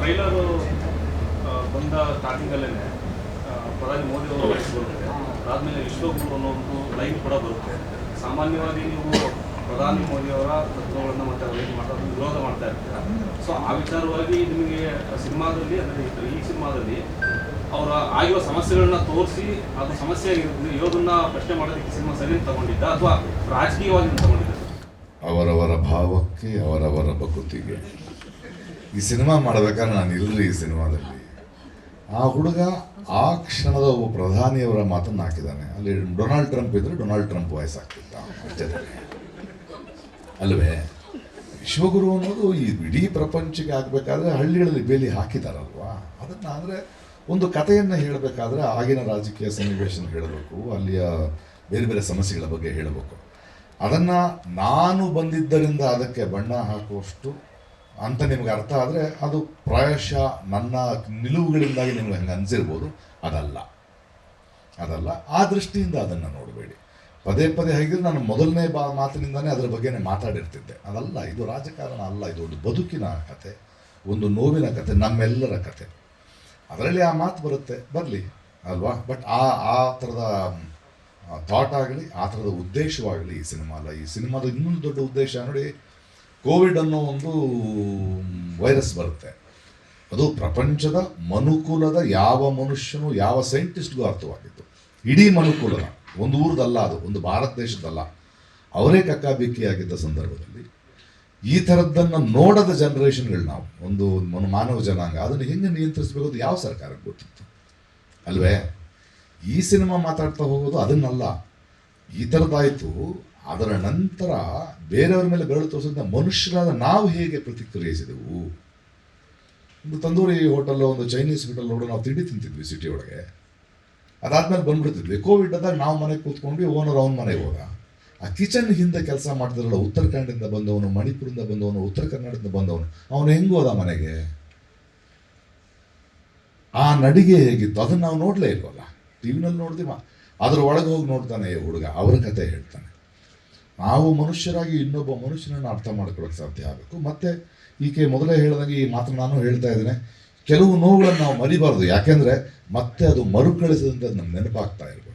Trailer ಬಂದ ಸ್ಟಾರ್ಟಿಂಗಲ್ಲೇ ಪ್ರಧಾನಿ ಮೋದಿ ಅವರು ವಾಯ್ಸ್ ಬರುತ್ತೆ ಅದಾದಮೇಲೆ ವಿಶ್ವಗುರು ಅನ್ನೋ ಒಂದು ಲೈನ್ ಕೂಡ ಬರುತ್ತೆ. ಸಾಮಾನ್ಯವಾಗಿ ನೀವು ಪ್ರಧಾನಿ ಮೋದಿಯವರ ತತ್ವಗಳನ್ನು ಮತ್ತೆ ಲೈನ್ ಮಾಡೋದು ವಿರೋಧ ಮಾಡ್ತಾ ಇರ್ತೀರ. ಸೊ ಆ ವಿಚಾರವಾಗಿ ನಿಮಗೆ ಸಿನಿಮಾದಲ್ಲಿ, ಅಂದರೆ ಈ ಸಿನಿಮಾದಲ್ಲಿ ಅವರ ಆಗಿರೋ ಸಮಸ್ಯೆಗಳನ್ನ ತೋರಿಸಿ, ಅದು ಸಮಸ್ಯೆ ಆಗಿರುತ್ತೆ ಯೋಧನ್ನ ಪ್ರಶ್ನೆ ಮಾಡೋದಕ್ಕೆ ಸಿನಿಮಾ ಸರಿ ತಗೊಂಡಿದ್ದ ಅಥವಾ ರಾಜಕೀಯವಾಗಿ ತಗೊಂಡಿದ್ದ? ಅವರವರ ಭಾವಕ್ಕೆ, ಅವರವರ ಬಕುತಿಗೆ ಈ ಸಿನಿಮಾ ಮಾಡ್ಬೇಕಾದ್ರೆ ನಾನು ಇಲ್ಲರಿ ಈ ಸಿನಿಮಾದಲ್ಲಿ. ಆ ಹುಡುಗ ಆ ಕ್ಷಣದ ಒಬ್ಬ ಪ್ರಧಾನಿಯವರ ಮಾತನ್ನು ಹಾಕಿದ್ದಾನೆ. ಅಲ್ಲಿ ಡೊನಾಲ್ಡ್ ಟ್ರಂಪ್ ಇದ್ರೆ ಡೊನಾಲ್ಡ್ ಟ್ರಂಪ್ ವಾಯ್ಸ್ ಆಗ್ತಿದ್ದ ಅಷ್ಟೇ ಅಲ್ವೇ? ಶಿವಗುರು ಅನ್ನೋದು ಈ ಇಡೀ ಪ್ರಪಂಚಕ್ಕೆ ಆಗಬೇಕಾದ್ರೆ ಹಳ್ಳಿಗಳಲ್ಲಿ ಬೇಲಿ ಹಾಕಿದಾರಲ್ವಾ? ಅದನ್ನು ಅಂದರೆ ಒಂದು ಕಥೆಯನ್ನು ಹೇಳಬೇಕಾದ್ರೆ ಆಗಿನ ರಾಜಕೀಯ ಸನ್ನಿವೇಶನ ಹೇಳಬೇಕು, ಅಲ್ಲಿಯ ಬೇರೆ ಬೇರೆ ಸಮಸ್ಯೆಗಳ ಬಗ್ಗೆ ಹೇಳಬೇಕು. ಅದನ್ನು ನಾನು ಬಂದಿದ್ದರಿಂದ ಅದಕ್ಕೆ ಬಣ್ಣ ಹಾಕುವಷ್ಟು ಅಂತ ನಿಮ್ಗೆ ಅರ್ಥ ಆದರೆ ಅದು ಪ್ರಾಯಶಃ ನನ್ನ ನಿಲುವುಗಳಿಂದಾಗಿ ನಿಮ್ಗೆ ಹಂಗೆ ಅನಿಸಿರ್ಬೋದು. ಅದಲ್ಲ. ಅದಲ್ಲ. ಆ ದೃಷ್ಟಿಯಿಂದ ಅದನ್ನು ನೋಡಬೇಡಿ. ಪದೇ ಪದೇ ಹೇಗಿದ್ರೆ ನಾನು ಮೊದಲನೇ ಬಾ ಮಾತಿನಿಂದಾನೇ ಅದರ ಬಗ್ಗೆನೇ ಮಾತಾಡಿರ್ತಿದ್ದೆ. ಅದಲ್ಲ, ಇದು ರಾಜಕಾರಣ ಅಲ್ಲ, ಇದು ಒಂದು ಬದುಕಿನ ಕತೆ, ಒಂದು ನೋವಿನ ಕತೆ, ನಮ್ಮೆಲ್ಲರ ಕತೆ. ಅದರಲ್ಲಿ ಆ ಮಾತು ಬರುತ್ತೆ. ಬರಲಿ, ಅಲ್ವಾ? ಬಟ್ ಆ ಆ ಥರದ ಥಾಟ್ ಆಗಲಿ, ಆ ಥರದ ಉದ್ದೇಶವಾಗಲಿ ಈ ಸಿನಿಮಾ ಅಲ್ಲ. ಈ ಸಿನಿಮಾದ ಇನ್ನೊಂದು ದೊಡ್ಡ ಉದ್ದೇಶ ನೋಡಿ ಕೋವಿಡ್ ಅನ್ನೋ ಒಂದು ವೈರಸ್ ಬರುತ್ತೆ. ಅದು ಪ್ರಪಂಚದ ಮನುಕುಲದ ಯಾವ ಮನುಷ್ಯನು, ಯಾವ ಸೈಂಟಿಸ್ಟ್ಗೂ ಅರ್ಥವಾಗಿತ್ತು ಇಡೀ ಮನುಕುಲದ ಒಂದು ಊರದಲ್ಲ ಅದು, ಒಂದು ಭಾರತ ದೇಶದಲ್ಲ ಅವರೇ ಕಕ್ಕಾಬಿಕ್ಕಿಯಾಗಿದ್ದ ಸಂದರ್ಭದಲ್ಲಿ ಈ ಥರದ್ದನ್ನು ನೋಡದ ಜನರೇಷನ್ಗಳು ನಾವು, ಒಂದು ಮನು, ಮಾನವ ಜನಾಂಗ, ಅದನ್ನು ಹೆಂಗೆ ನಿಯಂತ್ರಿಸಬೇಕು ಅದು ಯಾವ ಸರ್ಕಾರಕ್ಕೆ ಗೊತ್ತಿತ್ತು? ಅಲ್ವೇ? ಈ ಸಿನಿಮಾ ಮಾತಾಡ್ತಾ ಹೋಗೋದು ಅದನ್ನಲ್ಲ. ಈ ಥರದ್ದಾಯಿತು ಅದರ ನಂತರ ಬೇರೆಯವ್ರ ಮೇಲೆ ಬೆರಳು ತೋರಿಸಿದ ಮನುಷ್ಯರಾದ ನಾವು ಹೇಗೆ ಪ್ರತಿಕ್ರಿಯಿಸಿದೆವು? ಒಂದು ತಂದೂರಿ ಹೋಟೆಲ್ ಒಂದು ಚೈನೀಸ್ ಹೋಟೆಲ್ ನೋಡಿ ನಾವು ತಿಂಡಿ ತಿಂತಿದ್ವಿ ಸಿಟಿ ಒಳಗೆ. ಅದಾದ್ಮೇಲೆ ಬಂದ್ಬಿಡ್ತಿದ್ವಿ. ಕೋವಿಡ್ ಆದಾಗ ನಾವು ಮನೆಗೆ ಕೂತ್ಕೊಂಡ್ವಿ, ಓನರ್ ಅವನ ಮನೆಗೆ ಹೋದ. ಆ ಕಿಚನ್ ಹಿಂದೆ ಕೆಲಸ ಮಾಡ್ತಿದ್ರಲ್ಲ, ಉತ್ತರ ಕನ್ನಡದಿಂದ ಬಂದವನು, ಮಣಿಪುರದಿಂದ ಬಂದವನು, ಉತ್ತರ ಕನ್ನಡದಿಂದ ಬಂದವನು, ಅವನು ಹೆಂಗೆ ಹೋದ ಮನೆಗೆ? ಆ ನಡಿಗೆ ಹೇಗಿತ್ತು? ಅದನ್ನು ನಾವು ನೋಡಲೇ ಇಲ್ವಲ್ಲ? ಟಿ ವಿನಲ್ಲಿ ನೋಡ್ತೀವಿ? ಅದ್ರ ಒಳಗೆ ಹೋಗಿ ನೋಡ್ತಾನೆ ಈ ಹುಡುಗ, ಅವರ ಕತೆ ಹೇಳ್ತಾನೆ. ನಾವು ಮನುಷ್ಯರಾಗಿ ಇನ್ನೊಬ್ಬ ಮನುಷ್ಯನನ್ನು ಅರ್ಥ ಮಾಡ್ಕೊಳ್ಳೋಕೆ ಸಾಧ್ಯ ಆಗಬೇಕು. ಮತ್ತೆ ಈಕೆ ಮೊದಲೇ ಹೇಳಿದಂಗೆ ಈ ಮಾತ್ರ ನಾನು ಹೇಳ್ತಾ ಇದ್ದೇನೆ, ಕೆಲವು ನೋವುಗಳನ್ನು ನಾವು ಮರಿಬಾರ್ದು. ಯಾಕೆಂದರೆ ಮತ್ತೆ ಅದು ಮರುಕಳಿಸಿದಂತೆ ನಮ್ಗೆ ನೆನಪಾಗ್ತಾ ಇರಬೇಕು.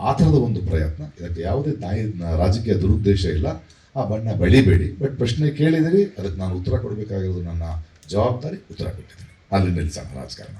ಆ ಥರದ ಒಂದು ಪ್ರಯತ್ನ. ಇದಕ್ಕೆ ಯಾವುದೇ ತಾಯಿ, ರಾಜಕೀಯ ದುರುದ್ದೇಶ ಇಲ್ಲ. ಆ ಬಣ್ಣ ಬೆಳಿಬೇಡಿ. ಬಟ್ ಪ್ರಶ್ನೆ ಕೇಳಿದಿರಿ, ಅದಕ್ಕೆ ನಾನು ಉತ್ತರ ಕೊಡಬೇಕಾಗಿರೋದು ನನ್ನ ಜವಾಬ್ದಾರಿ, ಉತ್ತರ ಕೊಟ್ಟಿದ್ದೀನಿ. ಅಲ್ಲಿ ನಿಲ್ಲಿಸೋಣ, ರಾಜಕಾರಣ.